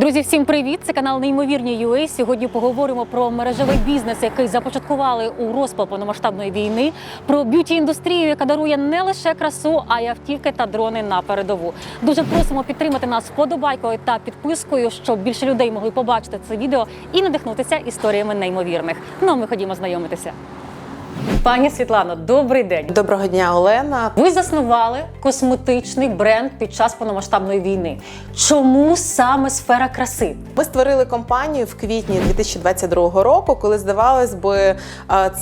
Друзі, всім привіт! Це канал Неймовірні UA. Сьогодні поговоримо про мережевий бізнес, який започаткували у розпал повномасштабної війни, про б'юті індустрію, яка дарує не лише красу, а й автівки та дрони на передову. Дуже просимо підтримати нас вподобайкою та підпискою, щоб більше людей могли побачити це відео і надихнутися історіями неймовірних. Ну, а ми ходімо знайомитися. Пані Світлано, добрий день. Доброго дня, Олена. Ви заснували косметичний бренд під час повномасштабної війни. Чому саме сфера краси? Ми створили компанію в квітні 2022 року, коли здавалось би, е,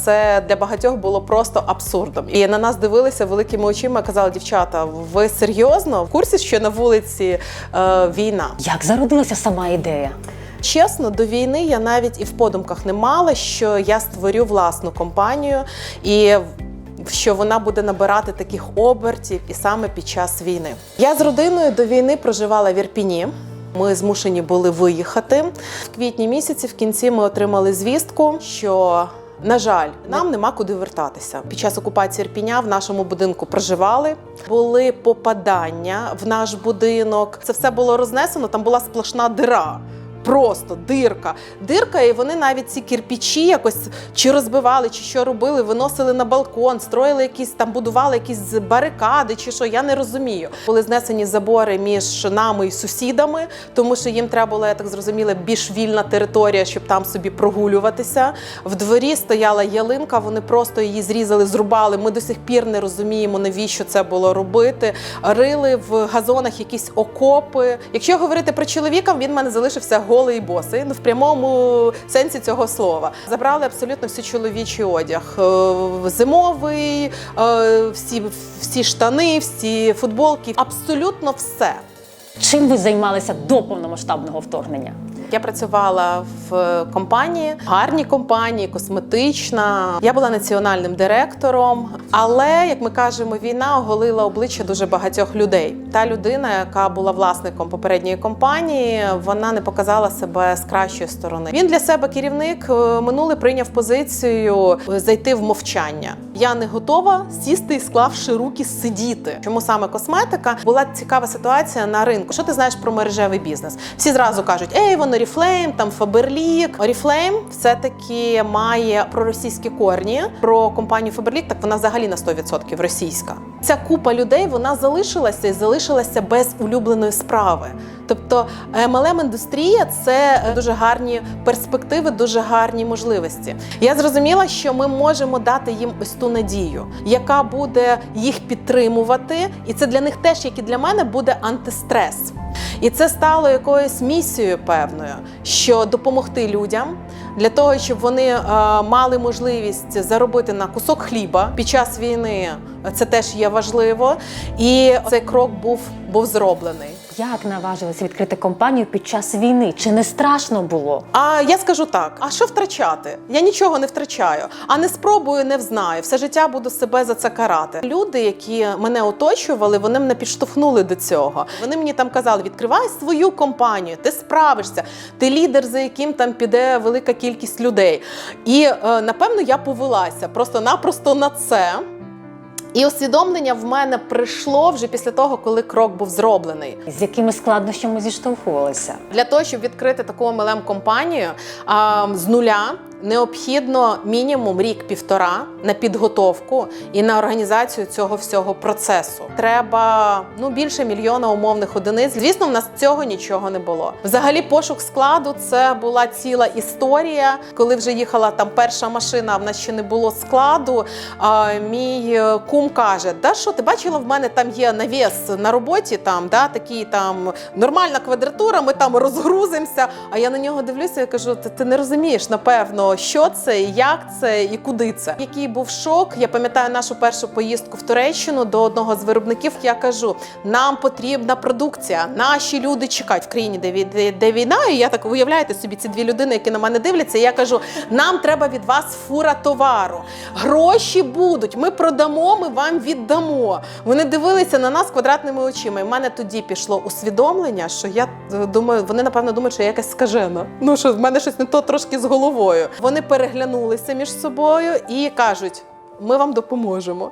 це для багатьох було просто абсурдом. І на нас дивилися великими очима. Казали, дівчата, ви серйозно в курсі, що на вулиці е, війна? Як зародилася сама ідея? Чесно, до війни я навіть і в подумках не мала, що я створю власну компанію і. Що вона буде набирати таких обертів і саме під час війни. Я з родиною до війни проживала в Ірпіні. Ми змушені були виїхати в квітні місяці. В кінці ми отримали звістку, що на жаль, нам нема куди вертатися. Під час окупації Ірпіня в нашому будинку проживали. Були попадання в наш будинок. Це все було рознесено. Там була сплошна дира. Просто дирка. Дирка, і вони навіть ці кирпічі якось чи розбивали, чи що робили, виносили на балкон, строїли якісь там, будували якісь барикади, чи що. Я не розумію. Були знесені забори між нами і сусідами, тому що їм треба була, я так зрозуміла, більш вільна територія, щоб там собі прогулюватися. В дворі стояла ялинка, вони просто її зрізали, зрубали. Ми до сих пір не розуміємо, навіщо це було робити. Рили в газонах якісь окопи. Якщо говорити про чоловіка, він в мене залишився голий босий, ну в прямому сенсі цього слова. Забрали абсолютно всі чоловічий одяг. Е, Зимовий, е, всі, всі штани, всі футболки, абсолютно все. Чим ви займалися до повномасштабного вторгнення? Я працювала в компанії, гарній компанії, косметична. Я була національним директором. Але, як ми кажемо, війна оголила обличчя дуже багатьох людей. Та людина, яка була власником попередньої компанії, вона не показала себе з кращої сторони. Він для себе керівник е, минуле прийняв позицію е, зайти в мовчання. Я не готова сісти і склавши руки сидіти. Чому саме косметика? Була цікава ситуація на ринку. Що ти знаєш про мережевий бізнес? Всі зразу кажуть, ей, воно Oriflame, там Faberlic. Oriflame все-таки має проросійські корні. Про компанію Faberlic, так вона взагалі на 100% російська. Ця купа людей вона залишилася і залишилася без улюбленої справи. Тобто mlm індустрія це дуже гарні перспективи, дуже гарні можливості. Я зрозуміла, що ми можемо дати їм ось ту надію, яка буде їх підтримувати, і це для них теж, як і для мене, буде антистрес. І це стало якоюсь місією певною, що допомогти людям для того, щоб вони е, мали можливість заробити на кусок хліба під час війни. Це теж є важливо, і цей крок був, був зроблений. Як наважилися відкрити компанію під час війни? Чи не страшно було? А я скажу так: а що втрачати? Я нічого не втрачаю. А не спробую, не взнаю. Все життя буду себе за це карати. Люди, які мене оточували, вони мене підштовхнули до цього. Вони мені там казали: відкривай свою компанію, ти справишся, ти лідер, за яким там піде велика кількість людей. І е, напевно я повелася просто-напросто на це. І усвідомлення в мене прийшло вже після того, коли крок був зроблений. З якими складнощами зіштовхувалися? Для того, щоб відкрити таку mlm компанію а, з нуля. Необхідно мінімум рік-півтора на підготовку і на організацію цього всього процесу. Треба ну більше мільйона умовних одиниць. Звісно, в нас цього нічого не було. Взагалі, пошук складу це була ціла історія. Коли вже їхала там перша машина, в нас ще не було складу. А, мій е, кум каже: Да що ти бачила, в мене там є навіс на роботі, там да такий там нормальна квадратура. Ми там розгрузимося. А я на нього дивлюся і кажу: ти, ти не розумієш, напевно що це, як це і куди це. Який був шок. Я пам'ятаю нашу першу поїздку в Туреччину до одного з виробників. Я кажу: нам потрібна продукція. Наші люди чекають в країні, де, де, війна. І я так уявляєте собі ці дві людини, які на мене дивляться. Я кажу: нам треба від вас фура товару. Гроші будуть. Ми продамо, ми вам віддамо. Вони дивилися на нас квадратними очима. І в мене тоді пішло усвідомлення, що я е, думаю, вони напевно думають, що я якась скажена. Ну що в мене щось не то трошки з головою. Вони переглянулися між собою і кажуть: ми вам допоможемо.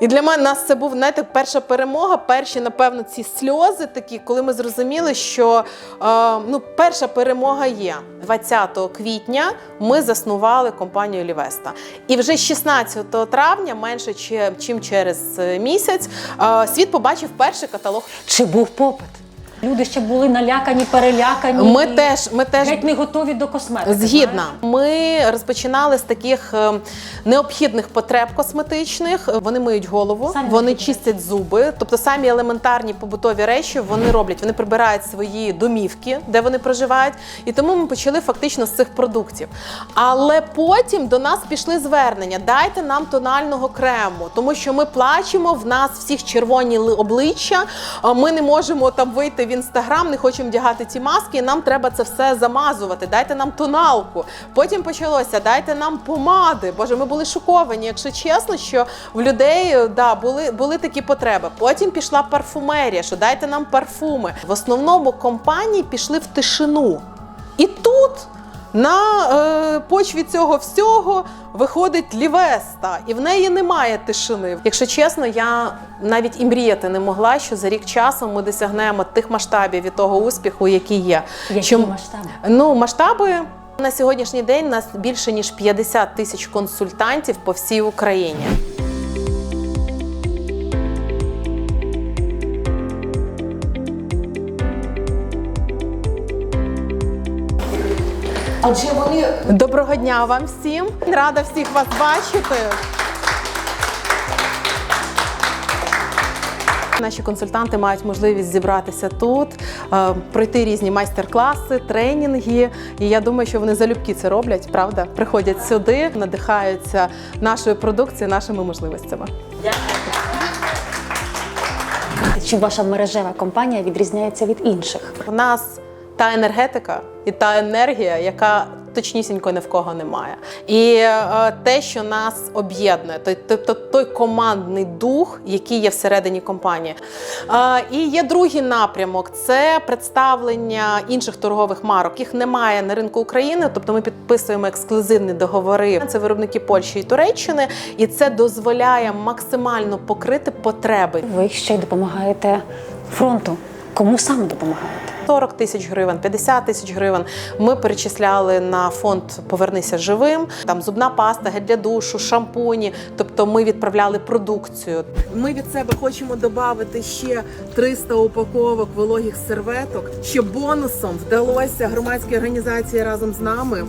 І для мене нас це був знаєте, перша перемога, перші, напевно, ці сльози такі, коли ми зрозуміли, що е, ну, перша перемога є. 20 квітня ми заснували компанію Лівеста. І вже 16 травня, менше чи- чим через е, місяць, е, світ побачив перший каталог. Чи був попит? Люди ще були налякані, перелякані. Ми теж, ми теж геть не готові до косметики. Згідна, ми розпочинали з таких е, необхідних потреб косметичних. Вони миють голову, Самі вони необхідні чистять зуби. Тобто самі елементарні побутові речі вони роблять. Вони прибирають свої домівки, де вони проживають. І тому ми почали фактично з цих продуктів. Але потім до нас пішли звернення: дайте нам тонального крему, тому що ми плачемо. В нас всіх червоні обличчя. Ми не можемо там вийти в інстаграм, не хочемо вдягати ці маски. і Нам треба це все замазувати. Дайте нам тоналку. Потім почалося, дайте нам помади. Боже, ми були шоковані, якщо чесно, що в людей да, були, були такі потреби. Потім пішла парфумерія, що дайте нам парфуми. В основному компанії пішли в тишину. І тут. На е, почві цього всього виходить Лівеста, і в неї немає тишини. Якщо чесно, я навіть і мріяти не могла, що за рік часу ми досягнемо тих масштабів і того успіху, який є. Які Чому- масштаби? Ну, масштаби на сьогоднішній день у нас більше ніж 50 тисяч консультантів по всій Україні. Адже вони Доброго дня вам всім! Рада всіх вас бачити. Наші консультанти мають можливість зібратися тут, е, пройти різні майстер-класи, тренінги. І я думаю, що вони залюбки це роблять, правда? Приходять сюди, надихаються нашою продукцією, нашими можливостями. Чи ваша мережева компанія відрізняється від інших? У нас та енергетика і та енергія, яка точнісінько ні в кого немає. І е, те, що нас об'єднує, тобто той командний дух, який є всередині компанії. Е, і є другий напрямок це представлення інших торгових марок. Їх немає на ринку України, тобто ми підписуємо ексклюзивні договори. Це виробники Польщі і Туреччини, і це дозволяє максимально покрити потреби. Ви ще й допомагаєте фронту. Кому саме допомагаєте? 40 тисяч гривень, 50 тисяч гривень. Ми перечисляли на фонд Повернися живим. Там зубна паста, гель для душу, шампуні. Тобто ми відправляли продукцію. ми від себе хочемо додати ще 300 упаковок вологих серветок, щоб бонусом вдалося громадській організації разом з нами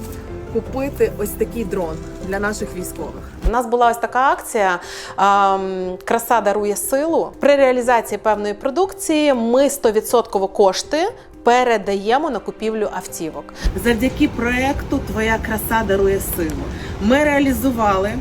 купити ось такий дрон для наших військових. У нас була ось така акція ем, Краса дарує силу. При реалізації певної продукції ми 100% кошти передаємо на купівлю автівок. Завдяки проекту Твоя краса дарує силу. Ми реалізували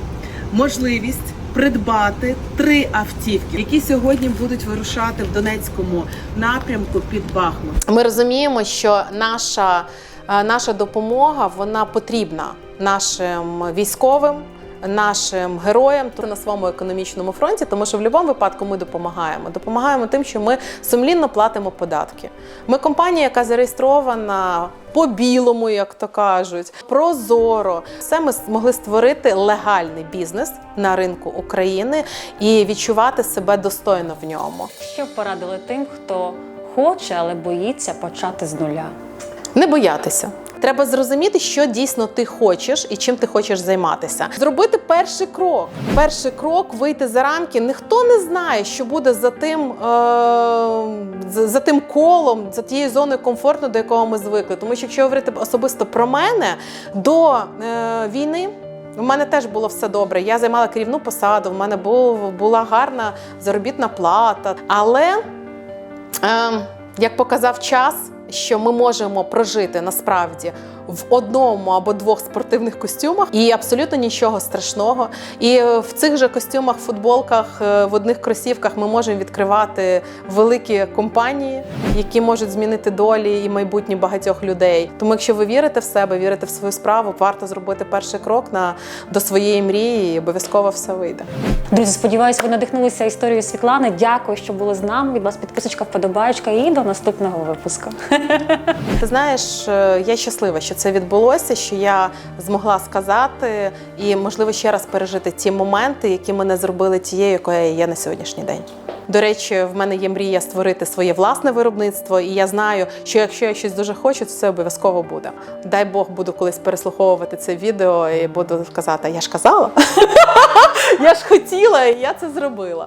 можливість придбати три автівки, які сьогодні будуть вирушати в Донецькому напрямку під Бахмут. Ми розуміємо, що наша, наша допомога вона потрібна нашим військовим. Нашим героям тут на своєму економічному фронті, тому що в будь-якому випадку ми допомагаємо. Допомагаємо тим, що ми сумлінно платимо податки. Ми компанія, яка зареєстрована по білому, як то кажуть, прозоро. Все ми змогли створити легальний бізнес на ринку України і відчувати себе достойно в ньому. Що порадили тим, хто хоче, але боїться почати з нуля? Не боятися. Треба зрозуміти, що дійсно ти хочеш і чим ти хочеш займатися. Зробити перший крок. Перший крок вийти за рамки. Ніхто не знає, що буде за тим, е- за, тим колом, за тією зоною комфорту, до якого ми звикли. Тому що якщо говорити особисто про мене до е- війни. У мене теж було все добре. Я займала керівну посаду, в мене був, була гарна заробітна плата. Але Ем, як показав час, що ми можемо прожити насправді в одному або двох спортивних костюмах, і абсолютно нічого страшного. І в цих же костюмах, футболках, е, в одних кросівках ми можемо відкривати великі компанії, які можуть змінити долі і майбутнє багатьох людей. Тому, якщо ви вірите в себе, вірите в свою справу, варто зробити перший крок на до своєї мрії, і обов'язково все вийде. Друзі, сподіваюся, ви надихнулися історією Світлани. Дякую, що були з нами. Від вас підписочка, вподобаєчка і до наступного випуску. Ти знаєш, е, я щаслива, що це відбулося, що я змогла сказати і, можливо, ще раз пережити ті моменти, які мене зробили тією, якою я є на сьогоднішній день. До речі, в мене є мрія створити своє власне виробництво, і я знаю, що якщо я щось дуже хочу, то це обов'язково буде. Дай Бог буду колись переслуховувати це відео і буду казати: я ж казала, я ж хотіла, і я це зробила.